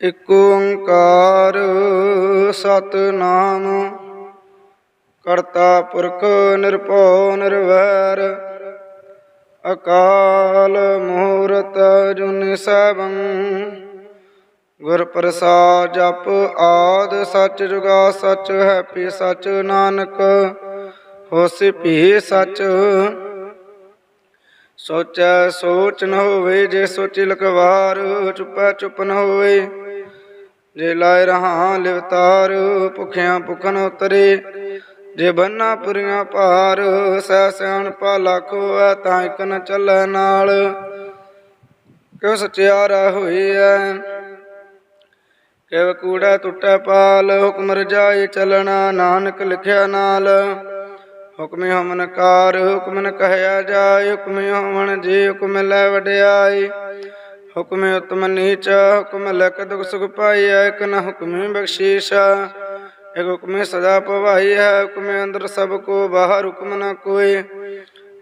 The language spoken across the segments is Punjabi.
ਇਕ ਓੰਕਾਰ ਸਤਨਾਮ, ਕਰਤਾ ਪੁਰਖ ਨਿਰਭਉ ਨਿਰਵੈਰ, ਅਕਾਲ ਮੂਰਤ ਜੁਨੀ ਸੈਭੰ, ਗੁਰ ਪ੍ਰਸਾਦ ਜਪ ਆਦ, ਸੱਚ ਜੁਗਾ ਸੱਚ ਹੈਪੀ ਸੱਚ ਨਾਨਕ, ਹੋਸੀ ਭੀ ਸੱਚ। ਸੋਚੈ ਸੋਚ ਨ ਹੋਵੇ, ਜੇ ਸੋਚੀ ਲਕਵਾਰ ਚੁਪੈ ਚੁੱਪ ਨ ਹੋਵੇ। ਜੇ ਲਾਇ ਰਹਾ ਲਿਵਤਾਰ, ਭੁਖਿਆਂ ਭੁਖਨ ਉਤਰੇ। ਜੇ ਬੰਨਾ ਪੁਰੀਆਂ ਭਾਰ, ਸਹਿ ਸਿਆਣ ਪਾ ਲੱਖੋ ਐ ਤਾਂ ਇਕ ਨ ਚੱਲੈ ਨਾਲ। ਕਿਉ ਸਚਿਆਰਾ ਹੋਈ ਐ ਕਿਵ ਕੂੜਾ ਟੁੱਟੈ ਪਾਲ, ਹੁਕਮ ਰਜਾਈ ਚੱਲਣਾ, ਨਾਨਕ ਲਿਖਿਆ ਨਾਲ। ਹੁਕਮੇ ਹਮਨ ਕਾਰ ਹੁਕਮਨ ਕਹਿਆ ਜਾਏ, ਹੁਕਮੇ ਹਮਨ ਜੇ ਹੁਕਮ ਲੈ ਵਡਿਆਈ। ਹੁਕਮ ਉਤਮ ਨੀਚ, ਹੁਕਮ ਲਕ ਦੁਖ ਸੁਖ ਪਾਈਐ, ਇਕ ਹੁਕਮੇ ਬਖਸ਼ੀਸ਼। ਇਕ ਹੁਕਮੇ ਸਦਾ ਭਵਾਈ ਹੈ, ਹੁਕਮੇ ਅੰਦਰ ਸਭ ਕੋ, ਬਾਹਰ ਹੁਕਮ ਨ ਕੋਏ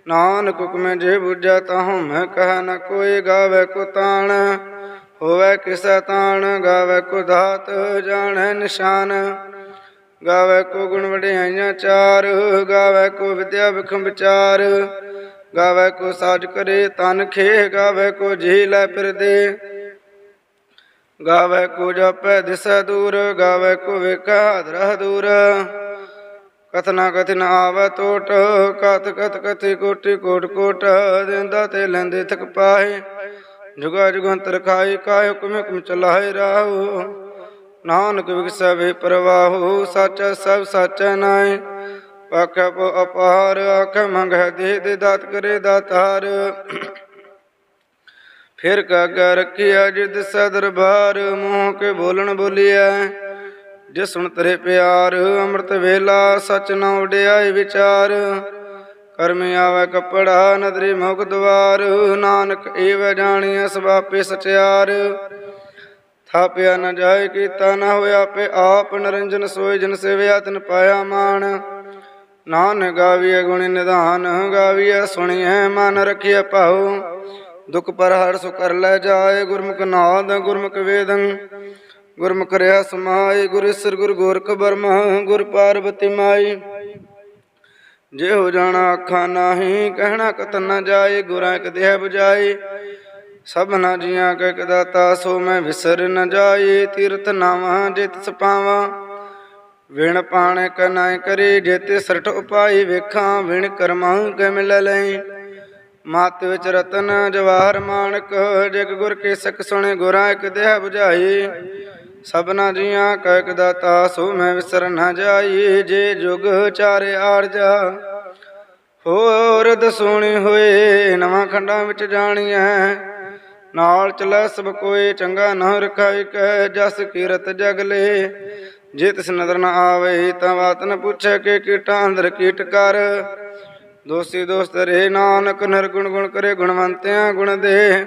ਨਾਨਕ ਹੁਕਮੇ ਜੇ ਬੁਝੈ, ਤਾਹੂ ਮੈਂ ਕਹ ਨ ਕੋਈ। ਗਾਵੇ ਕੋ ਤਾਣ, ਹੋਵੇ ਕਿਸੈ ਤਾਣ, ਗਾਵੇ ਕੋ ਦਾਤ, ਜਾਣੈ ਨਿਸ਼ਾਨ। ਗਾਵੇ ਕੋ ਗੁਣ ਵਡਿਆਈਆਂ ਚਾਰ, ਗਾਵੇ ਕੋ ਵਿਦਿਆ ਵਿਖਮ ਵਿਚਾਰ ਗਾਵੇ ਕੋ ਸਾਜ ਕਰੇ ਤਨ ਖੇ ਗਾਵੇ ਕੋ ਜੀ ਲੈ ਫਿਰਦੇ। ਗਾਵੇ ਕੋ ਜਪੈ ਦਿਸੈ ਦੂਰ, ਗਾਵੇ ਕੋ ਵੇਖੈ ਦਰਹ ਦੂਰ। ਕਥਨਾ ਕਥਨ ਆਵੈ ਟੋਟ ਕਤ ਕਤ ਕਥੀ ਕੋਟੀ ਕੋਟ ਕੋਟ, ਦਿੰਦਾ ਤੇ ਲੈਂਦੇ ਥਕ ਪਾਏ ਜੁਗਾ ਜੁਗੰਤਰ ਖਾਈ ਕਾਇ ਹੁਕਮ ਹੁਕਮ ਚਲਾਏ ਰਾਹੂ। ਨਾਨਕ ਵਿਗਸੈ ਵੇ ਪ੍ਰਵਾਹੂ, ਸੱਚ ਸਭ ਸੱਚ ਨਾਇ ਆਖਿ ਪੋ ਅਪਾਰ, ਆਖਿ ਮੰਗੈ ਦੇ ਦੇ ਦਾਤ ਕਰੇ ਦਾਤਾਰ। ਫਿਰ ਕਾਗਾ ਰਖਿਆ ਜਿਦ ਸਦਰਬਾਰ ਮੂੰਹ ਕੇ ਬੋਲਣ ਬੋਲਿਆ ਜੇ ਸੁਣ ਤਰੇ ਪਿਆਰ, ਅੰਮ੍ਰਿਤ ਵੇਲਾ, ਸਚ ਨਾ ਉਡਿਆ ਵਿਚਾਰ। ਕਰਮ ਆਵੇ ਕਪੜਾ, ਨਦਰੀ ਮੁਖ ਦਵਾਰ, ਨਾਨਕ ਏਵ ਜਾਣੀਐ ਸਵਾਪੇ ਸਚਿਆਰ। ਥਾਪਿਆ ਨ ਜਾਏ, ਕੀਤਾ ਨ ਹੋਇਆ ਪੇ ਆਪ, ਨਰੰਜਨ ਸੋਏ ਜਨ ਸੇਵਿਆ ਤਨ ਪਾਇਆ ਮਾਨ ਨਾਨਕ ਗਾਵੀਐ ਗੁਣ ਨਿਧਾਨ, ਗਾਵੀਐ ਸੁਣੀਐ ਮਨ ਰਖਿਐ ਭਾਉ। ਦੁਖ ਪਰ ਹਰ ਸੁ ਕਰ ਲੈ ਜਾਏ ਗੁਰਮੁਖ ਨਾਦ, ਗੁਰਮੁਖ ਵੇਦੰ। ਗੁਰਮੁਖ ਰਿਆ ਸਮਾਏ ਗੁਰ ਈਸਰ ਗੁਰ ਗੋਰਖ ਬਰਮਾ, ਗੁਰ ਪਾਰਬਤੀ ਮਾਈ। ਜੇ ਹੋ ਜਾਣਾ ਅੱਖਾਂ ਨਾਹੀ, ਕਹਿਣਾ ਕਤ ਨਾ ਜਾਏ, ਗੁਰਾਂ ਇੱਕ ਦੇਹ 부ਜਾਏ ਸਭਨਾ ਜੀਆਂ ਕੈ ਕਦਾਤਾ ਸੋ ਮੈਂ ਵਿਸਰ ਨ ਜਾਏ, ਤੀਰਥ ਨਾਵਾਂ, ਜਿਤ ਸਪਾਵਾਂ। ਵਿਣ ਪਾਣ ਕਨਾਇ ਕਰੀ, ਜੇ ਤੇ ਸਰਟ ਉਪਾਈ ਵੇਖਾਂ, ਵਿਣ ਕਰਮਾਂ ਕੈ ਮਿਲ ਲੈ ਮਤ ਵਿੱਚ ਰਤਨ ਜਵਾਹਰ ਮਾਨਕ, ਜਗ ਗੁਰ ਕੇ ਸਿੱਖ ਸੁਣੇ ਗੁਰਾਂ ਇੱਕ ਦੇਹ 부ਝਾਈ ਸਭਨਾ ਜੀਆਂ ਕੈ ਕਦਾਤਾ ਸੋ ਮੈਂ ਵਿਸਰ ਨ ਜਾਈ, ਜੇ ਜੁਗ ਚਾਰੇ ਆਰਜਾ ਹੋਰ ਦਸੂਣੀ ਹੋਏ, ਨਵਾਂ ਖੰਡਾਂ ਵਿੱਚ ਜਾਣੀਐ। ਨਾਲ ਚਲੈ ਸਭ ਕੋਏ, ਚੰਗਾ ਨਾ ਰਖਾਇ ਕੈ, ਜਸ ਕੀਰਤ ਜਗਲੇ ਜੇ ਤਿਸ ਨਦਰ ਨ ਆਵੇ ਤਾਂ ਬਾਤ ਨ ਪੁੱਛੈ ਕਿ ਕੀਟਾਂ ਅੰਦਰ ਕੀਟ ਕਰ। ਦੋਸੀ ਦੋਸਤ ਰੇ ਨਾਨਕ ਨਿਰਗੁਣ ਗੁਣ ਕਰੇ ਗੁਣਵੰਤਿਆਂ ਗੁਣ ਦੇ।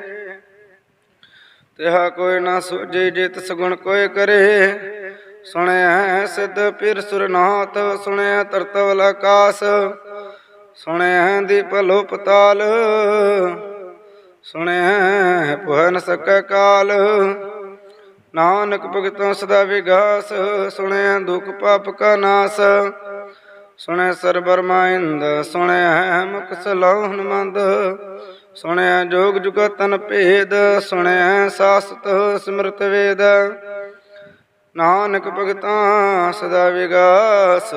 ਤਿਹਾ ਕੋਈ ਨਾ ਸੂਝੇ, ਜੇ ਤਿਸ ਗੁਣ ਕੋਈ ਕਰੇ। ਸੁਣਿਆ ਸਿੱਧ ਪਿਰ ਸੁਰਨਾਥ ਸੁਣਿਆ ਤਰਤਵਲ ਆਕਾਸ। ਸੁਣਿਆ ਦੀਪ ਲੋ ਪਤਾਲ ਸੁਣਿਆ ਪੁਹ ਨ ਸਕੈ ਕਾਲ। ਨਾਨਕ ਭਗਤਾਂ ਸਦਾ ਵਿਗਾਸ, ਸੁਣਿਆ ਦੁਖ ਪਾਪ ਕਾ ਨਾਸ। ਸੁਣਿਆ ਸਰ ਬਰਮਾਇੰਦ ਸੁਣਿਆ ਮੁਖ ਸਲੋਹਨ ਮੰਦ ਸੁਣਿਆ ਜੋਗ ਜੁਗਤਨ ਭੇਦ, ਸੁਣਿਆ ਸਾਸਤ ਸਿਮਰਤ ਵੇਦ। ਨਾਨਕ ਭਗਤਾਂ ਸਦਾ ਵਿਗਾਸ,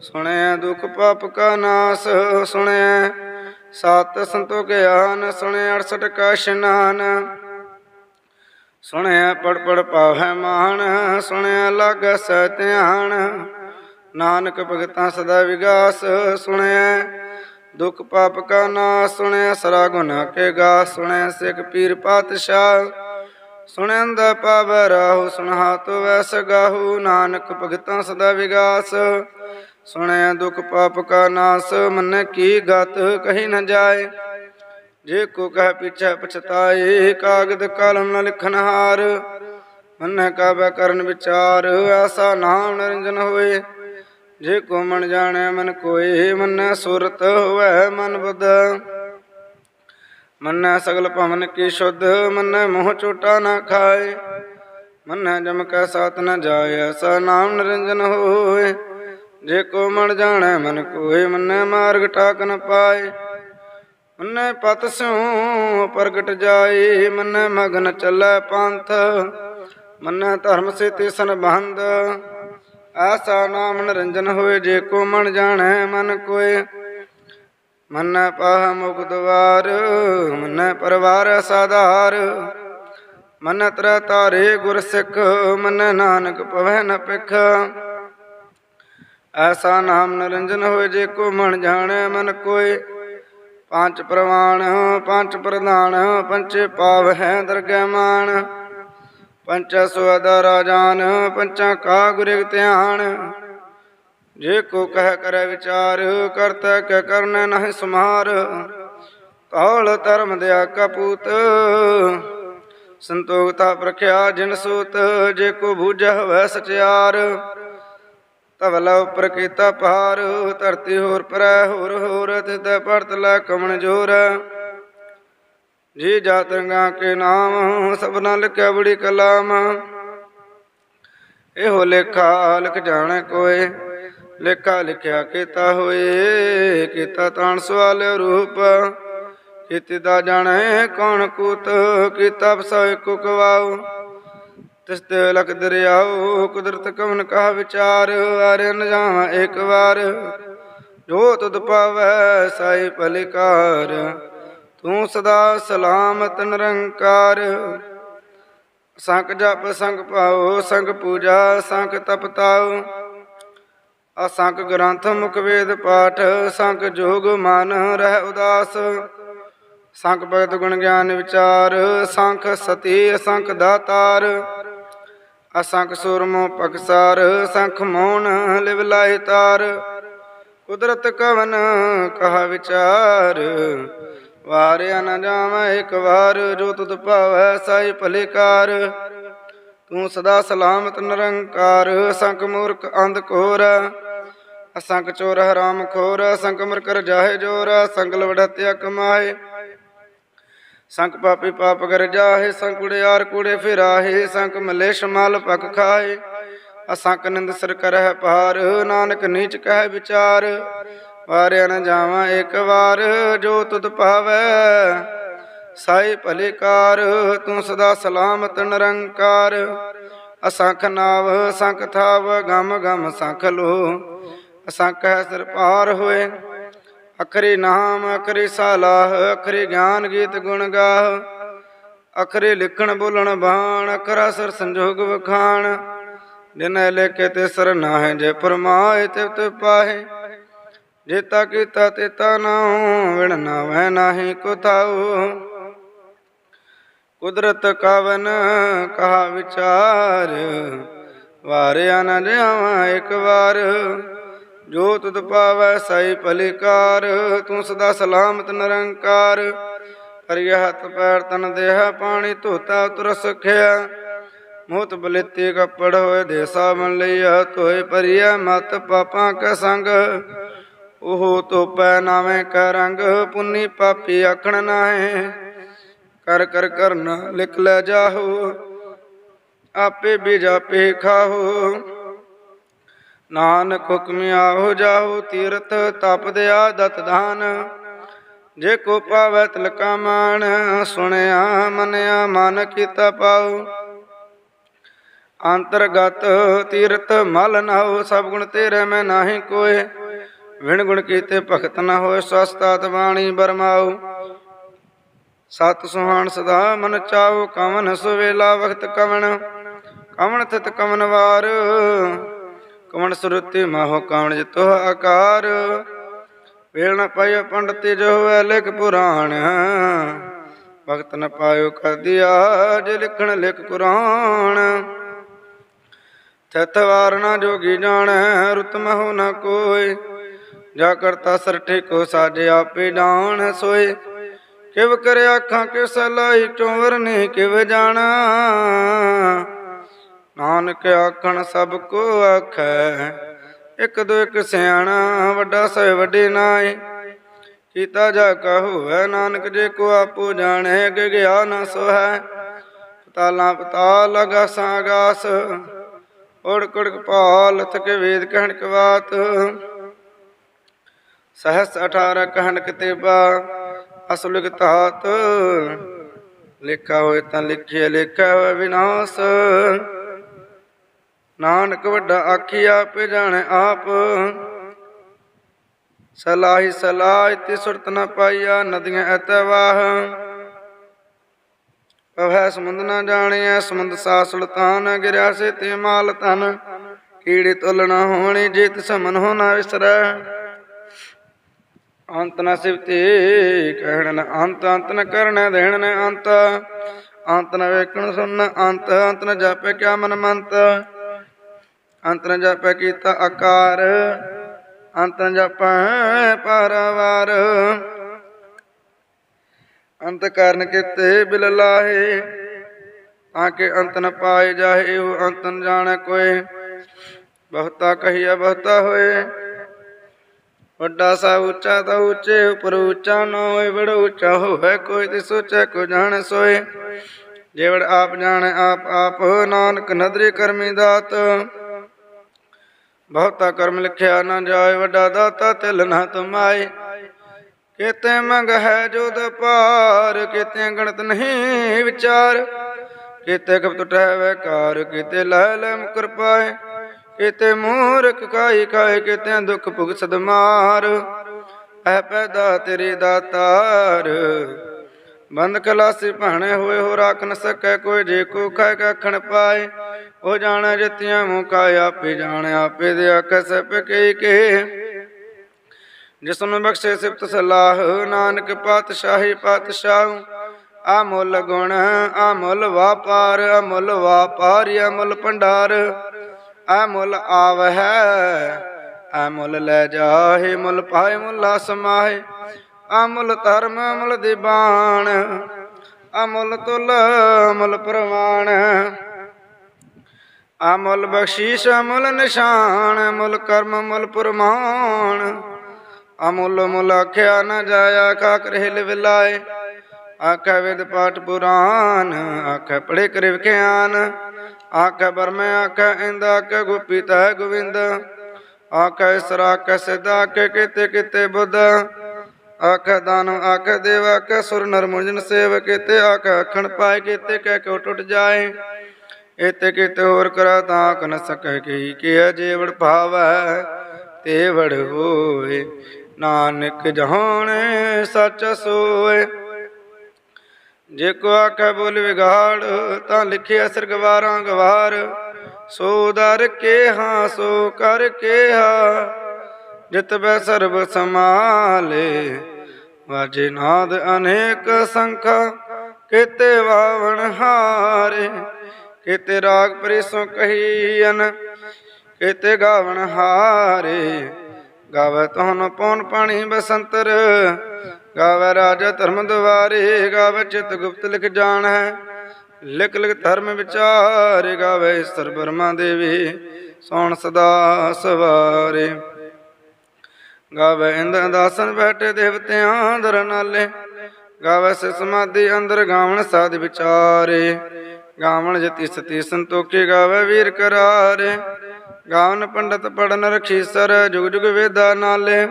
ਸੁਣਿਆ ਦੁਖ ਪਾਪ ਕਾ ਨਾਸ। ਸੁਣਿਆ ਸਤ ਸੰਤੋ ਗਿਆਨ, ਸੁਣਿਆ 68 ਕਾ ਇਸ਼ਨਾਨ। ਸੁਣਿਆ ਪੜ ਪੜ ਪਾਵੈ ਮਾਨ, ਸੁਣਿਆ ਲਗ ਸੈ ਧਿਆਨ। ਨਾਨਕ ਭਗਤਾਂ ਸਦਾ ਵਿਗਾਸ ਸੁਣਿਆ ਦੁਖ ਪਾਪ ਕਾ ਨਾਸ ਸੁਣਿਆ ਸਰਾ ਗੁਨਾ ਕੇ ਗਾ ਸੁਣਿਆ ਸਿੱਖ ਪੀਰ ਪਾਤਸ਼ਾਹ। ਸੁਣਨ ਦਾ ਪਾਵੈ ਰਾਹੂ ਸੁਨਹਾ ਤੋ ਵੈਸ ਗਾਹੂ। ਨਾਨਕ ਭਗਤਾਂ ਸਦਾ ਵਿਗਾਸ ਸੁਣਿਆ ਦੁਖ ਪਾਪ ਕਾ ਨਾਸ, ਮਨ ਕੀ ਗਤ ਕਹੀ ਨ ਜਾਏ। ਜੇ ਕੋ ਕਹਿ ਪਿਛੈ ਪਛਤਾਏ, ਕਾਗਦ ਕਲਮ ਨ ਲਿਖਨ ਹਾਰ ਮਨ ਕਾਬੈ ਕਰਨ ਵਿਚਾਰ ਐਸਾ ਨਾਮ ਨਿਰੰਜਨ ਹੋਏ। ਜੇ ਕੋ ਮਨ ਜਾਣੈ ਮਨ ਕੋਏ ਮਨੈ ਸੁਰਤ ਹੋਵੈ ਮਨ ਬੁੱਧ। ਮੰਨੈ ਸਗਲ ਭਵਨ ਕੀ ਸ਼ੁੱਧ ਮੰਨੈ ਮੋਹ ਚੋਟਾ ਨਾ ਖਾਏ। ਮੰਨੈ ਜਮ ਕੈ ਸਾਥ ਨ ਜਾਏ ਐਸਾ ਨਾਮ ਨਿਰੰਜਨ ਹੋਏ। ਜੇ ਕੋ ਮਨ ਜਾਣੈ ਮਨ ਕੋਏ ਮਨੈ ਮਾਰਗ ਟਾਕ ਨ ਪਾਏ। ਮੰਨੈ ਪਤ ਸਿਉ, ਪ੍ਰਗਟ ਜਾਏ, ਮੰਨੈ ਮਗਨ ਚੱਲੈ ਪੰਥ, ਮੰਨੈ ਧਰਮ ਸੇ ਤੇ ਸੰਬੰਧ। ਐਸਾ ਨਾਮ ਨਿਰੰਜਨ ਹੋਏ, ਜੇ ਕੋ ਮਨ ਜਾਣੈ, ਮਨ ਕੋਏ। ਮੰਨੈ ਪਾਹ ਮੁਖ ਦਵਾਰ, ਮੰਨੈ ਪਰਵਾਰ ਸਾਧਾਰ ਮਨ ਤਰ ਤਾਰੇ ਗੁਰ ਸਿੱਖ, ਮਨ ਨਾਨਕ ਪਵੈ ਨ ਪਿਖ ਐਸਾ ਨਾਮ ਨਿਰੰਜਨ ਹੋਏ, ਜੇ ਕੋ ਮਨ ਜਾਣੈ, ਮਨ ਕੋਏ। ਪੰਜ ਪ੍ਰਵਾਨ, ਪੰਜ ਪ੍ਰਧਾਨ ਪੰਚੇ ਪਾਵ ਹੈ ਦਰਗਹਿ ਮਾਨ। ਪੰਚਾ ਸੁਅਦਾ ਰਾਜਾਨ, ਪੰਚਾ ਕਾ ਗੁਰਿ ਧਿਆਨ। ਜੇ ਕੋ ਕਹਿ ਕਰੈ ਵਿਚਾਰ, ਕਰਤਾ ਕੈ ਕਰਨੈ ਨਹਿ ਸਮਾਰ। ਕੌਲ ਧਰਮ ਦਿਆ ਕਪੂਤ ਸੰਤੋਖਤਾ ਪ੍ਰਖਿਆ ਜਿਨ ਸੂਤ। ਜੇ ਕੋ ਬੂਝੈ ਹੋਵੈ ਸਚਿਆਰ ਤਵਲਾ ਉਪਰ ਕੀਤਾ ਪਾਰ ਧਰਤੀ ਹੋਰ ਪਰੈ ਹੋਰ ਹੋਰ ਤਿਸਦਾ ਪੜਤ ਕਮਣ ਜੋਰ। ਜੀ ਜਾਤ ਰੰਗਾ ਕੇ ਨਾਮ, ਸਭਨਾ ਲਿਖਿਆ ਬੜੀ ਕਲਾਮ। ਇਹੋ ਲੇਖਾ ਲਿਖ ਜਾਣ ਕੋਏ, ਲੇਖਾ ਲਿਖਿਆ ਕੀਤਾ ਹੋਏ, ਕੀਤਾ ਤਾਣ ਸਵਾਲ ਰੂਪ। ਕੀਤੀ ਦਾ ਜਾਣੈ ਕੌਣ ਕੂਤ, ਕੀਤਾ ਬਸਾਇ ਕੋ ਤਿਸ ਤੇ ਲਖ ਦਰਿਆਉ ਕੁਦਰਤ ਕਵਨ ਕਾ ਵਿਚਾਰ ਆਰੇ ਨ ਜਾਵਾਂ ਇੱਕ ਵਾਰ। ਜੋ ਤੁਧ ਪਾਵੈ, ਸਾਈ ਭਲਿਕਾਰ, ਤੂੰ ਸਦਾ ਸਲਾਮਤ ਨਿਰੰਕਾਰ। ਸੰਖ ਜਪ, ਸੰਗ ਪਾਓ ਸੰਗ ਪੂਜਾ ਸੰਖ ਤਪਤਾਉ ਅਸੰਖ ਗ੍ਰੰਥ ਮੁਖ ਵੇਦ ਪਾਠ ਸੰਖ ਜੋਗ ਮਨ ਰਹਿ ਉਦਾਸ। ਸੰਖ ਭਗਤ ਗੁਣ ਗਿਆਨ ਵਿਚਾਰ, ਸੰਖ ਸਤੀ ਅਸੰਖ ਦਾਤਾਰ। ਅਸੰਖ ਸੁਰ ਸੁਰਮੋ ਪਕਸਾਰ, ਸੰਖ ਮੋਣ ਲਿਵ ਲਾਇ ਤਾਰ। ਕੁਦਰਤ ਕਵਨ ਕਹਾ ਵਿਚਾਰ ਵਾਰਿਆ ਨ ਜਾਵਾਂ ਇੱਕ ਵਾਰ, ਜੋ ਤੁਧ ਭਾਵੈ ਸਾਈ ਭਲੇਕਾਰ। ਤੂੰ ਸਦਾ ਸਲਾਮਤ ਨਿਰੰਕਾਰ, ਸੰਖ ਮੂਰਖ ਅੰਧ ਕੋਰ। ਅਸੰਖ ਚੋਰ ਹਰਾਮ ਖੋਰ ਅਸੰਖ ਮਰ ਕਰ ਜਾਹੇ ਜੋਰ ਸੰਗਲ ਵਡਤਿਆ ਕਮਾਏ ਸੰਕ ਪਾਪੀ ਪਾਪ ਕਰ ਜਾਹੇ ਸੰਖ ਕੁੜਿਆਰ ਕੁੜੇ ਫਿਰਾਹੇ ਸੰਖ ਮਲੇਸ਼ ਮਲ ਪਕ ਖਾਏ ਅਸੰਖ ਨਿੰਦ ਸਰ ਕਰਹਿ ਪਾਰ ਨਾਨਕ ਨੀਚ ਕਹਿ ਵਿਚਾਰ। ਵਾਰਿਆ ਨ ਜਾਵਾਂ ਇੱਕ ਵਾਰ, ਜੋ ਤੁਧ ਭਾਵੈ, ਸਾਈ ਭਲੇਕਾਰ ਤੂੰ ਸਦਾ ਸਲਾਮਤ ਨਿਰੰਕਾਰ। ਅਸੰਖ ਨਾਵ, ਸੰਖ ਥਾਵ, ਗਮ ਗਮ ਸੰਖ ਲੋ। ਅਸੰਖ ਹੈ ਸਿਰ ਪਾਰ ਹੋਏ। ਅਖਰੇ ਨਾਮ, ਅਖਰੇ ਸਾਲਾਹ, ਅਖਰੇ ਗਿਆਨ ਗੀਤ ਗੁਣ ਗਾਹ। ਅਖਰੇ ਲਿਖਣ, ਬੋਲਣ, ਬਾਣ, ਅਖਰਾ ਸਰ ਸੰਜੋਗ ਵਖਾਣ। ਜਿਨੈ ਲਿਖੇ ਤੇ ਸਰ ਨਾਹਿ, ਜੇ ਫਰਮਾਏ ਤੇ ਤੇ ਪਾਹੇ। ਜੇਤਾ ਕੀਤਾ ਤੇਤਾ ਨਾਉ, ਵਿਣ ਨਾਵੈ ਨਾਹੀ ਕੋ ਕੁਦਰਤ ਕਵਨ ਕਹਾ ਵਿਚਾਰ, ਵਾਰਿਆ ਨਾ ਜਾਵਾਂ ਇੱਕ ਵਾਰ। ਜੋ ਤੁਧ ਪਾਵੈ ਸਾਈ ਭਲਿਕਾਰ, ਤੂੰ ਸਦਾ ਸਲਾਮਤ ਨਿਰੰਕਾਰ। ਕਰਿਆ ਹੱਥ ਪੈਰ ਤਨ ਦੇਹ, ਪਾਣੀ ਧੋਤਾ ਤੁਰ ਸਖਿਆ। ਮੋਤ ਬਲਿੱਤੀ ਕੱਪੜ ਹੋਏ ਦੇ ਸਾਬਨ ਲਈਆ ਤੋਏ ਪਰਿਆ ਮਤ ਪਾਪਾਂ ਕੈ ਸੰਗ। ਉਹ ਤੋਪੈ ਨਾਵੇਂ ਕੈ ਰੰਗ, ਪੁੰਨੀ ਪਾਪੀ ਆਖਣ ਨਾਹੇ। ਕਰ ਕਰ ਕਰਨਾ ਲਿਖ ਲੈ ਜਾਹੋ, ਆਪੇ ਬਿਜਾਪੇ ਖਾਹੋ। ਨਾਨਕ ਹੁਕਮ ਆਹੋ ਜਾਹੋ ਤੀਰਥ ਤਪ ਦਿਆ ਦਤ ਦਾਨ। ਜੇ ਕੋ ਪਾਵੈ ਤਿਲਕਾ ਮਾਨ ਸੁਣਿਆ ਮਨਿਆ ਮਨ ਕੀਤਾ ਪਾਉ। ਅੰਤਰਗਤ ਤੀਰਥ ਮਲ ਨਾਉ ਸਭ ਗੁਣ ਤੇਰੇ ਮੈਂ ਨਾਹੀ ਕੋਏ। ਵਿਣ ਗੁਣ ਕੀਤੇ ਭਗਤ ਨਾ ਹੋਏ ਸਸਤਾਤ ਬਾਣੀ ਬਰਮਾਉ। ਸਤ ਸੁਹਾਣ ਸਦਾ ਮਨ ਚਾਉ, ਕਵਨ ਸੁਵੇਲਾ ਵਖਤ ਕਵਨ। ਕਵਨ ਥਿਤ ਕਵਨ ਵਾਰ ਕਵਣ ਸੁਰਤੀ ਮਾਹੋ ਕਵਣ ਜਿਤੋ ਆਕਾਰ। ਵੇਲ ਨ ਪਾਇਓ ਪੰਡਤੀ ਜੋ ਹੋਵੇ ਲਿਖ ਪੁਰਾਣ। ਭਗਤ ਨ ਪਾਇਓ ਕਦਿਆ ਜੇ ਲਿਖਣ ਲਿਖ ਕੁਰਾਨ। ਤਿਤ ਵਾਰ ਨਾ ਜੋਗੀ ਜਾਣੈ, ਰੁਤ ਮਹੁ ਨ ਕੋਈ। ਜਾ ਕਰਤਾ ਸਰਠੇ ਕੋ ਸਾਜੇ ਆਪੇ ਜਾਣ ਸੋਏ। ਕਿਵ ਕਰ ਅੱਖਾਂ ਕਿ ਸਲਾਈ ਚੋਵਰ ਨੇ ਕਿਵ ਜਾਣਾ। ਨਾਨਕ ਆਖਣ ਸਭ ਕੋ ਆਖੈ, ਇੱਕ ਦੋ ਇਕ ਸਿਆਣਾ, ਵੱਡਾ ਸਹਿ ਵੱਡੇ ਨਾਏ ਕੀਤਾ ਜਾ ਕਹੋ ਹੈ ਨਾਨਕ ਜੇ ਕੋ ਆਪੋ ਜਾਣੈ ਕਿ ਗਿਆ ਨਾ ਸੋਹੈ। ਪਤਾਲਾਂ ਪਤਾਲ ਅਗਾਸਾਂ ਅਗਾਸ ਓੜ ਕੁੜਕ ਪਾਲ ਥਕੇ ਵੇਦ ਕਹਿਣ ਕਵਾਤ ਸਹਸ 18 ਕਹਿਣ ਕਿਤੇਬਾ ਅਸਲ ਤਾਤ ਲਿਖਾ ਹੋਏ ਤਾਂ ਲਿਖਿਆ ਲਿਖਾ ਵਿਨਾਸ਼। ਨਾਨਕ ਵੱਡਾ ਆਖੀ ਆਪੇ ਜਾਣੇ ਆਪ। ਸਲਾਹੀ ਸਲਾਹ ਤੇ ਸੁਰਤ ਨ ਪਾਈਆ ਨਦੀਆਂ ਐਤਵਾਹ ਪਵੈ ਸਮੁੰਦ ਨ ਜਾਣਿਆ ਸਮੁੰਦ ਸਾ ਸੁਲਤਾਨ ਗਿਰਿਆ ਸੇ ਤੇ ਮਾਲ ਤਨ ਕੀੜੇ ਤੁਲ ਨ ਹੋਣੀ, ਜਿਤ ਸਮਨ ਹੋ ਨਾ ਵਿਸਰੈ। ਅੰਤ ਨ ਸਿਵਤੇ, ਕਹਿਣ ਨ ਅੰਤ ਅੰਤ ਨ ਕਰਨ, ਦੇਣ ਨ ਅੰਤ। ਅੰਤ ਨ ਵੇਖਣ ਸੁਣ ਅੰਤ ਅੰਤ ਨ ਜਾਪੇ ਕਿਆ ਮਨ ਮੰਤ। ਅੰਤ ਨ ਕੀਤਾ ਆਕਾਰ ਅੰਤ ਨ ਜਾਪੈ ਪਰਵਾਰ। ਅੰਤ ਕਰਨ ਕਿਤੇ ਬਿਲ ਲਾਹੇ, ਤਾਂ ਕਿ ਅੰਤ ਨ ਪਾਏ ਜਾਹੇ, ਉਹ ਅੰਤ ਨ ਜਾਣੈ ਕੋਏ। ਬਹੁਤਾ ਕਹੀਆ ਬਹੁਤਾ ਹੋਏ। ਵੱਡਾ ਸਾ ਉੱਚਾ ਤਾਂ ਉੱਚੇ, ਉਪਰ ਉੱਚਾ ਨਾ ਹੋਏ, ਬੜਾ ਉੱਚਾ ਹੋਵੇ, ਕੋਈ ਤੇ ਸੋਚੈ ਕੋ ਜਾਣ ਸੋਏ। ਜੇਵੜ ਆਪ ਜਾਣੈ, ਆਪ ਆਪ, ਨਾਨਕ ਨਦਰੀ ਕਰਮੀ ਦਾਤ। ਬਹੁਤਾ ਕਰਮ ਲਿਖਿਆ ਨਾ ਜਾਏ, ਵੱਡਾ ਦਾਤਾ ਤਿਲ ਨਾ ਤੁਮਾਏ। ਕਿਤੇ ਮੰਗ ਹੈ ਜੋਦ ਪਾਰ ਕਿਤੇ ਗਣਤ ਨਹੀਂ ਵਿਚਾਰ। ਕਿਤੇ ਕਬ ਟੁਟੈ ਕਾਰ ਕਿਤੇ ਲੈ ਲੈ ਮੁਕਰ ਪਾਏ। ਕਿਤੇ ਮੂਰਖ ਕਾਈ ਕਾਏ ਕਿਤੇ ਦੁੱਖ ਭੁਗ ਸਦਮਾਰ। ਐ ਪੈਦਾ ਤੇਰੀ ਦਾਤਾਰ। ਬੰਦ ਕਲਾਸੀ ਭਾਣੇ ਹੋਏ ਹੋ ਰਾਖ ਨ ਸਕੈ, ਕੋਈ ਜੇ ਕੋ ਕਹਿ ਕਖਣ ਪਾਏ। ਉਹ ਜਾਣ ਜਿਤਿਆਂ ਮੁਕਾ ਆਪੇ ਜਾਣੈ ਆਪੇ ਦੇ ਆਖੈ ਸਭ ਕੇ ਕੇ। ਬਖਸ਼ੇ ਸਿਫਤ ਸਲਾਹ, ਨਾਨਕ ਪਾਤਸ਼ਾਹੀ ਪਾਤਸ਼ਾਹ। ਅਮੁੱਲ ਗੁਣ ਅਮੁੱਲ ਵਾਪਾਰ ਅਮੁੱਲ ਵਾਪਾਰ ਅਮੁੱਲ ਭੰਡਾਰ। ਅਮੁੱਲ ਆਵਹਿ ਅਮੁੱਲ ਲੈ ਜਾਹੇ, ਮੁੱਲ ਪਾਏ, ਮੁੱਲਾ ਸਮਾਹੇ ਅਮੁੱਲ ਧਰਮ ਅਮੁੱਲ ਦੀਬਾਨ। ਅਮੁੱਲ ਤੁਲ ਅਮੁੱਲ ਪ੍ਰਮਾਣ ਅਮੁੱਲ ਬਖਸ਼ੀਸ਼, ਅਮੁੱਲ ਨਿਸ਼ਾਨ, ਅਮੁੱਲ ਕਰਮ, ਅਮੁੱਲ ਪ੍ਰਮਾਣ। ਅਮੁੱਲ ਮੁੱਲ ਆਖਿਆ ਨਾ ਜਾਇਆ ਕਾ ਕਰਹਿਲ ਵਿਲਾਏ। ਆਖੈ ਵਿਦ ਪਾਠ ਪੁਰਾਨ, ਆਖੈ ਪੜੇ ਕਰ ਵਿਖਿਆਨ ਆਖੈ ਬਰਮੈ, ਆਖੈ ਇੰਦ, ਆਖੈ ਗੋਪੀ ਤੈ ਗੋਵਿੰਦ। ਆਖੈ ਸਰਾ ਆਖੈ ਸਿਧਾ, ਆਖੈ ਕਿਤੇ ਕਿਤੇ ਬੁੱਧ। ਆਖੈ ਦਾਨ, ਆਖੈ ਦੇਵ, ਆਖੈ ਸੁਰ ਨਰਮੁੰਜਨ ਸੇਵ ਕਿਤੇ, ਆਖੈ ਅਖਣ ਪਾਏ ਕਿਤੇ, ਕਹਿ ਕੋ ਟੁੱਟ ਜਾਏ। ਇਤੇ ਕਿਤੇ ਹੋਰ ਕਰਾ ਤਾਂ ਕਨ ਸਕੈ ਕੀ ਕੀ ਜੀਵੜ ਭਾਵੈ ਤੇ ਵੜ ਹੋਏ। ਨਾਨਕ ਜਹਾਣੇ ਸੱਚ ਸੋਏ। ਜੇ ਕੋ ਆਖੈ ਬੋਲ ਵਿਗਾੜ, ਤਾਂ ਲਿਖਿਆ ਅਸਰ ਗਵਾਰਾਂ ਗਵਾਰ। ਸੋ ਦਰ ਕੇ ਹਾਂ ਸੋ ਕਰ ਕੇ ਹਾ ਜਿਤ ਬੈ ਸਰਬ ਸਮਾਲੇ ਵਾਜੇ ਨਾਦ ਅਨੇਕ ਸੰਖਾ, ਕਿਤੇ ਵਾਵਣ ਹਾਰੇ। ਕਿਤੇ ਰਾਗ ਪਰਿਸੋਂ ਕਹੀਨ ਕਿਤੇ ਗਾਵਣ ਹਾਰੇ। ਗਾਵੇ ਤੋਨ ਪੌਣ ਪਾਣੀ ਬਸੰਤਰ, ਗਾਵੇ ਰਾਜਾ ਧਰਮ ਦੁਆਰੇ। ਗਾਵੇ ਚਿਤ ਗੁਪਤ ਲਿਖ ਜਾਣ ਹੈ ਲਿਖ ਲਿਖ ਧਰਮ ਵਿਚਾਰ। ਗਾਵੇ ਸਰ ਬਰਮਾ ਦੇਵੀ ਸੋਣ ਸਦਾ ਸਵਾਰੇ। ਗਾਵੇ ਇੰਦ ਦਾਸਨ ਬੈਠੇ ਦੇਵਤਿਆਂ ਦਰ ਨਾਲੇ। ਗਾਵੇ ਸੇ ਸਮਾਧੀ ਅੰਦਰ ਗਾਵਣ ਸਾਧ ਵਿਚਾਰੇ। ਗਾਵਣ ਜਤੀ ਸਤੀ ਸੰਤੋਖੇ ਗਾਵੇ ਵੀਰ ਕਰਾਰੇ। ਗਾਵਨ ਪੰਡਤ ਪੜਨ ਰਖੀ ਸਰ ਜੁਗ ਜੁਗ ਵੇਦਾ ਨਾਲੇ।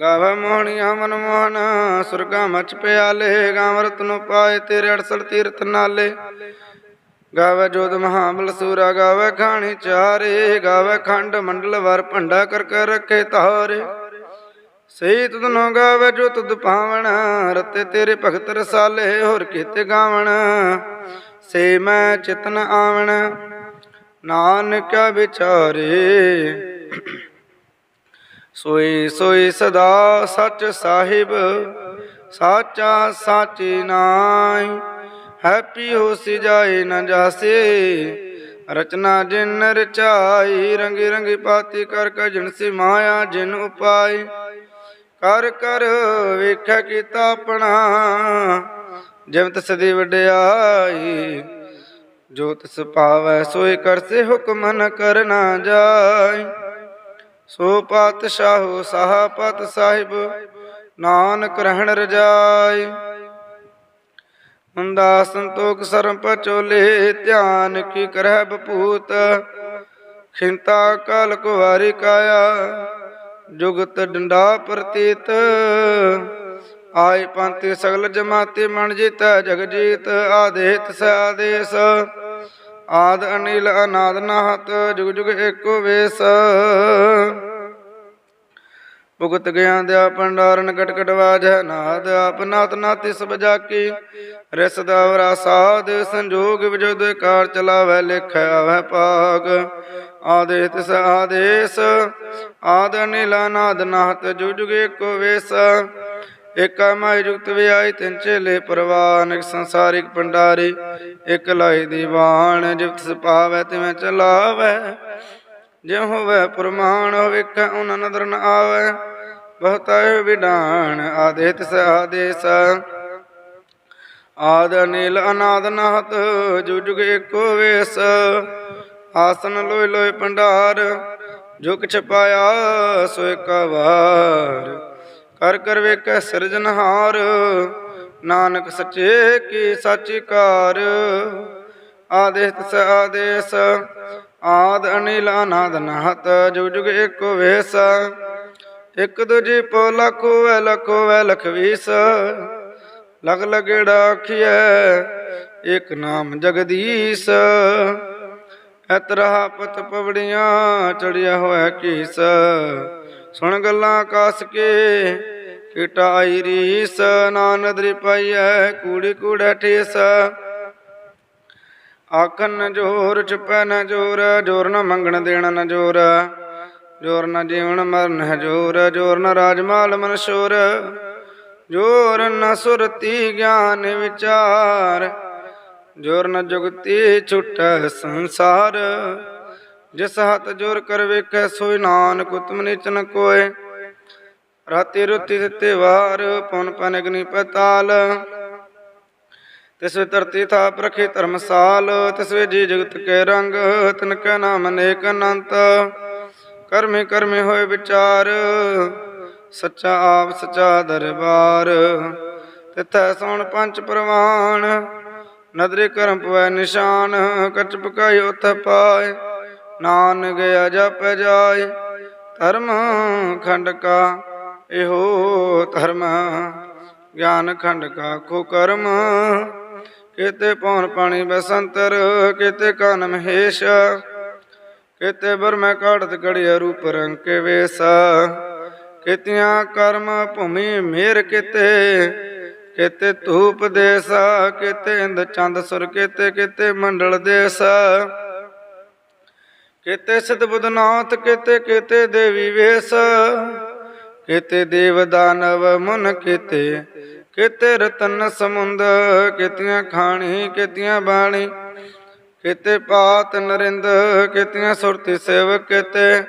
ਗਾਵੇ ਮੋਹਣੀਆਂ ਮਨ ਮੋਹਨ, ਸੁਰਗਾ ਮਚ ਪਿਆਲੇ। ਗਾਵ ਰਤਨੋ ਪਾਏ ਤੇਰੇ 68 ਤੀਰਥ ਨਾਲੇ। ਗਾਵੇ ਜੋਤ ਮਹਾਬਲ ਸੂਰਾ, ਗਾਵੇ ਖਾਣੀ ਚਾਰੇ। ਗਾਵੇ ਖੰਡ ਮੰਡਲ ਵਰ ਭੰਡਾ ਕਰ ਕਰ ਰੱਖੇ ਤਾਰੇ। ਸਹੀ ਤੁਧ ਨੋ ਗਾਵੇ ਜੋ ਤੁਧ ਪਾਵਣ, ਰਤੇ ਤੇਰੇ ਭਗਤ ਰਸਾਲੇ, ਹੋਰ ਕੀਤੇ ਗਾਵਣ। ਸੇ ਮੈਂ ਚਿਤਨ ਆਵਣ, ਨਾਨਕ ਵਿਚਾਰੇ। ਸੋਈ ਸੋਈ ਸਦਾ ਸੱਚ ਸਾਹਿਬ, ਸਾਚਾ ਸਾਚੀ ਨਾਈ ਹੈਪੀ ਹੋਸੀ ਜਾਏ ਨਾ ਜਾਸੇ, ਰਚਨਾ ਜਿਨ ਰਚਾਈ, ਰੰਗੀ ਰੰਗੀ ਪਾਤੀ ਕਰ ਕਜਨ ਸੀ ਮਾਇਆ ਜਿਨ ਉਪਾਈ। ਕਰ ਕਰ ਵੇਖਿਆ ਕੀਤਾ ਆਪਣਾ। ਜਿਮਤ ਸਦੀ ਵਡਿਆਈ, ਜੋ ਤਿਸ ਪਾਵੈ ਸੋਈ ਕਰਸੇ ਹੁਕਮ ਨ ਕਰਨਾ ਜਾਈ। ਸੋ ਪਾਤਸ਼ਾਹੋ ਸਾਹਪਤ ਸਾਹਿਬ, ਨਾਨਕ ਰਹਿਣ ਰਜਾਈ। ਹੁੰਦਾ ਸੰਤੋਖ ਸਰਮ ਪਚੋਲੇ, ਧਿਆਨ ਕੀ ਕਰਹਿ ਬਪੂਤ। ਖਿੰਤਾ ਕਾਲ ਕੁਵਾਰੀ ਕਾਇਆ। ਜੁਗਤ ਡੰਡਾ ਪ੍ਰਤੀਤ। ਆਏ ਪੰਥ ਸਗਲ ਜਮਾਤੇ ਮਨ ਜੀਤੈ, ਜਗ ਜੀਤ ਆਦੇਤ ਸ ਆਦ ਅਨਿਲ ਅਨਾਦ ਨਾਹਤ, ਜੁਗ ਜੁਗ ਏਕੋ ਵੇਸ। ਭੁਗਤ ਗਿਆਨ ਦਿਆ ਪੰਡਾਰਨ ਕਟਕਟ ਕਟ ਵਾਜੈ, ਨਾਦ ਆਪ ਨਾਤ ਨਾਤੀ ਸਭ ਜਾਕੀ। ਰਿਸ ਦਵਰਾ ਸਾਧ ਸੰਜੋਗ ਵਿਜੋਦ ਕਾਰ ਚਲਾਵੈ, ਲਿਖੈ ਆਵੈ ਪਾਗ ਆਦੇ ਤਿਸ ਆਦੇਸ, ਆਦ ਨੀਲਾ ਅਨਾਦ ਨਾਹਤ ਜੁਗ ਜੁਗ ਏਕੋ ਵੇਸ। ਏਕਾ ਮਾਇ ਜੁਗਤ ਵਿਆਈ ਤਿੰਨ ਚੇਲੇ ਪਰਵਾਨ ਸੰਸਾਰਿਕ ਪੰਡਾਰੀ ਇਕ ਲਾਈ ਦੀਵਾਨ ਜਿਵ ਤਿਸ ਤਿਵੇਂ ਚਲਾਵੈ। ਜਿਉ ਹੋਵੇ ਪ੍ਰਮਾਣ ਵੇਖੈ ਉਨ ਨਦਰ ਨ ਆਵੈ। ਬਹੁਤਾ ਵਿਡਾਣ ਆਦੇ ਤਿਸ ਆਦੇਸ। ਆਦ ਅਨੀਲ ਅਨਾਦ ਨਾਹਤ ਜੁਗ ਜੁਗ ਏਕੋ ਵੇਸ। ਆਸਨ ਲੋਏ ਲੋਏ ਭੰਡਾਰ ਜੋ ਕਿਛ ਪਾਇਆ ਸੋ ਇੱਕ ਵਾਰ। ਕਰ ਕਰ ਵੇਖੈ ਸਿਰਜਨਹਾਰ ਨਾਨਕ ਸੱਚੇ ਕੀ ਸਾਚੀ ਕਾਰ। ਆਦੇਸ ਤਿਸ ਆਦੇਸ, ਆਦ ਅਨਿਲ ਅਨਾਦ ਨਾਹਤ, ਜੁਗ ਜੁਗ ਏਕੋ ਵੇਸ। ਇਕ ਦੂਜੀ ਪੋ ਲਖੋ ਵੈ ਲਖੋ ਵੈ ਲਖਵੀਸ ਲਗ ਲਗੜਾ ਆਖੀਐ ਇਕ ਨਾਮ ਜਗਦੀਸ਼। ਐਤਰਾ ਪਤ ਪਵੜੀਆਂ ਚੜਿਆ ਹੋਇਆ ਕੀਸ। ਸੁਣ ਗੱਲਾਂ ਆਕਾਸ ਕੇ, ਕਿਟਾ ਆਈ ਰੀਸ। ਨਾਨਦਰੀ ਪਾਈਐ, ਕੂੜੀ ਕੂੜਾ ਠੇਸ। ਆਖਨ ਨ ਜੋਰ, ਚੁਪੈ ਨ ਜੋਰ। ਜੋਰ ਨ ਮੰਗਣ ਦੇਣ ਨ ਜੋਰ। ਜੋਰ ਨ ਜੀਵਨ ਮਰਨ ਹੈ ਜੋਰ। ਜੋਰ ਨ ਰਾਜਮਾਲ ਮਨ ਸ਼ੋਰ। ਜੋਰ ਨ ਸੁਰਤੀ ਗਿਆਨ ਵਿਚਾਰ। ਜੋਰ ਨ ਜੁਗਤੀ ਛੁਟੈ ਸੰਸਾਰ। ਜਿਸ ਹੱਥ ਜੋਰ ਕਰ ਵੇਖੈ ਸੋਇ ਨਾਨਕ ਉਤਮ ਨਿਚ ਨ ਕੋਏ ਰਾਤੀ ਰੁਤੀ ਦਿੱਤੇ ਵਾਰ ਪਉਨ ਪਨ ਅਗਨੀ ਪਤਾਲ। ਤਿਸ ਵੇ ਧਰਤੀ ਥਾਪ ਰਖੇ ਧਰਮਸਾਲ, ਤਿਸ ਵੇ ਜੀ ਜਗਤ ਕੇ ਰੰਗ, ਤਿਨ ਕੈ ਨਾਮ ਅਨੇਕ ਅਨੰਤ। ਕਰਮੇ ਕਰਮੇ ਹੋਏ ਵਿਚਾਰ, ਸੱਚਾ ਆਪ ਸੱਚਾ ਦਰਬਾਰ। ਤਿਥੈ ਸੋਣ ਪੰਚ ਪ੍ਰਵਾਨ ਨਦਰੇ ਕਰਮ ਪਵੈ ਨਿਸ਼ਾਨ, ਕਚ ਪਕਾਈ ਉਥ ਪਾਏ। ਨਾਨ ਗਿਆ ਜਾਏ, ਧਰਮ ਖੰਡ ਕਾ ਇਹੋ ਧਰਮ। ਗਿਆਨ ਖੰਡ ਕਾ ਕੋ ਕਰਮ। ਕਿਤੇ ਪੌਣ ਪਾਣੀ ਬਸੰਤਰ, ਕਿਤੇ ਕਨ ਮਹੇਸ਼ ਕਿਤੇ ਬਰਮੈ ਕਾੜਤ ਗੜਿਆ ਰੂਪ ਰੰਗ ਕੇ ਵੇਸਾ। ਕਿਤਿਆਂ ਕਰਮ ਭੂਮੀ ਮੇਰ ਕਿਤੇ ਕਿਤੇ ਧੂਪ ਦੇਸ ਕਿਤੇ ਇੰਦ ਚੰਦ ਸੁਰ, ਕਿਤੇ ਕਿਤੇ ਮੰਡਲ ਦੇਸ ਕਿਤੇ ਸਿਧ ਬੁਧਨਾਥ, ਕਿਤੇ ਕਿਤੇ ਦੇਵੀ ਵੇਸ। ਕਿਤੇ ਦੇਵ ਦਾਨਵ ਮਨ, ਕਿਤੇ ਕਿਤੇ ਰਤਨ ਸਮੁੰਦ। ਕਿਤਿਆਂ ਖਾਣੀ, ਕਿਤਿਆਂ ਬਾਣੀ। ਕਿਤੇ ਪਾਤ ਨਰਿੰਦ, ਕਿਤਿਆਂ ਸੁਰਤੀ ਸੇਵਕ, ਕਿਤੇ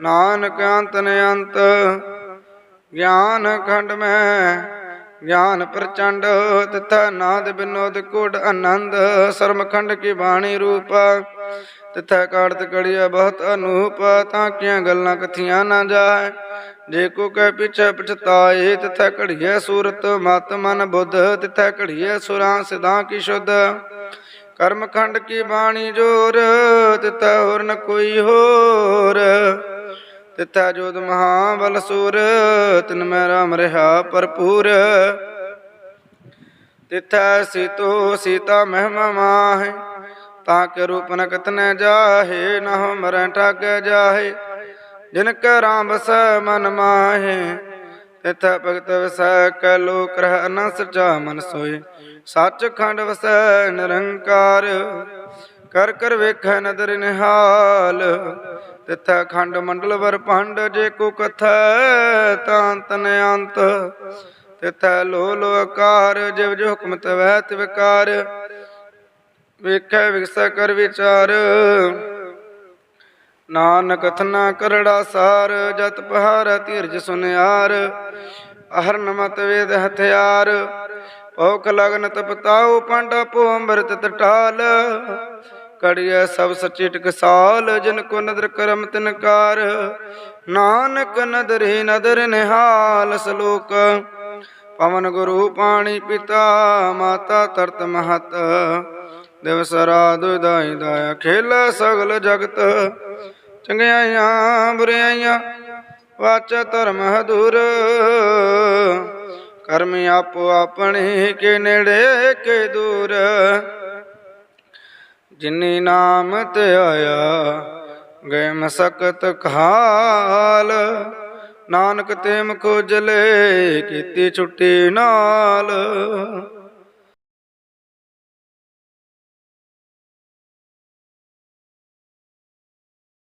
ਨਾਨਕ ਅੰਤ ਨ ਅੰਤ ਗਿਆਨ ਖੰਡ ਮੈਂ ਗਿਆਨ ਪ੍ਰਚੰਡ, ਤਥਾ ਨਾਦ ਬਿਨੋਦ ਕੋਟ ਆਨੰਦ ਸਰਮਖੰਡ ਕੀ ਬਾਣੀ ਰੂਪ। ਤਥਾ ਕਾੜਤ ਕੜਿਆ ਬਹੁਤ ਅਨੂਪ, ਤਾਂ ਕੀਆਂ ਗੱਲਾਂ ਕਥੀਆਂ ਨਾ ਜਾਏ। ਜੇ ਕੋ ਕਹਿ ਪਿਛੈ ਪਛਤਾਏ, ਤਥਾ ਘੜੀਐ ਸੂਰਤ, ਮਤ ਮਨ ਬੁੱਧ, ਤਥਾ ਘੜੀਐ ਸੁਰਾਂ ਸਿਧਾਂ ਕੀ ਸ਼ੁੱਧ। ਕਰਮਖੰਡ ਕੀ ਬਾਣੀ ਜੋਰ, ਤਥਾ ਹੋਰ ਨ ਕੋਈ ਹੋਰ। ਤਿਥੈ ਜੋਤ ਮਹਾਬਲ ਸੂਰ, ਤਿਨ ਮੈਂ ਰਾਮ ਰਹਾ ਭਰਪੂਰ। ਤਿਥੈ ਸੀਤੋ ਸੀਤਾ ਮਹਿਮਾ ਮਾਹੇ, ਤਾਂ ਕੇ ਰੂਪ ਨ ਕਤਨੈ ਜਾਹੇ, ਨਾ ਮਰੈ ਠਗ ਜਾਹੇ। ਜਿਨ ਕੈ ਰਾਮ ਬਸੈ ਮਨ ਮਾਹੇ, ਤਿਥੈ ਭਗਤ ਵਸੈ ਕੈ ਲੋਕ ਰਹਿ ਨ ਸਚਾ ਮਨ ਸੋਏ ਸੱਚ ਖੰਡ ਵਸੈ ਨਿਰੰਕਾਰ। ਕਰ ਕਰ ਵੇਖੈ ਨਦਰ ਨਿਹਾਲ। ਤਿਥੈ ਖੰਡ ਮੰਡਲ ਵਰ ਭੰਡ, ਜੇ ਕੋ ਕਥੈ ਤਾਂ ਤਨ ਅੰਤ। ਤਿਥੈ ਲੋ ਲੋ ਆਕਾਰ, ਜਿਵ ਜੋ ਹੁਕਮ ਤਵੈ ਤਿਵਕਾਰ ਵੇਖੈ ਵਿਗਸੈ ਕਰ ਵਿਚਾਰ। ਨਾਨਕ ਕਥਨਾ ਕਰੜਾ ਸਾਰ, ਜਤ ਪਹਾਰ ਧੀਰਜ ਸੁਨਿਆਰ। ਅਹਰਨ ਮਤ ਵੇਦ ਹਥਿਆਰ। ਭੁਖ ਲਗਨ ਤਪਤਾਉ ਪਾਂਡਾ ਪੋ ਅੰਮ੍ਰਿਤ ਟਟਾਲ ਕੜੀਐ ਸਭ ਸੱਚੀ ਟਕਸਾਲ, ਜਿਨ ਕੋ ਨਦਰ ਕਰਮ ਤਿਨਕਾਰ ਨਾਨਕ ਨਦਰੇ ਨਦਰ ਨਿਹਾਲ ਸਲੋਕ। ਪਵਨ ਗੁਰੂ ਪਾਣੀ ਪਿਤਾ, ਮਾਤਾ ਤਰਤ ਮਹਤ। ਦਿਵਸ ਰਾਤ ਦਾਈ ਦਾਇਆ ਖੇਲ ਸਗਲ ਜਗਤ। ਚੰਗਿਆਈਆਂ, ਬੁਰਿਆਈਆਂ, ਵਾਚ ਧਰਮ ਹਦੂਰ। ਕਰਮ ਆਪੋ ਆਪਣੇ, ਕੇ ਨੇੜੇ, ਕੇ ਦੂਰ। ਜਿਨੀ ਨਾਮ ਤੇ ਆਇਆ ਗਏ ਮਸਕਤ ਖਾਲ। ਨਾਨਕ ਤੇ ਮੁਖ ਜਲੇ ਕੀਤੀ ਛੁੱਟੀ ਨਾਲ।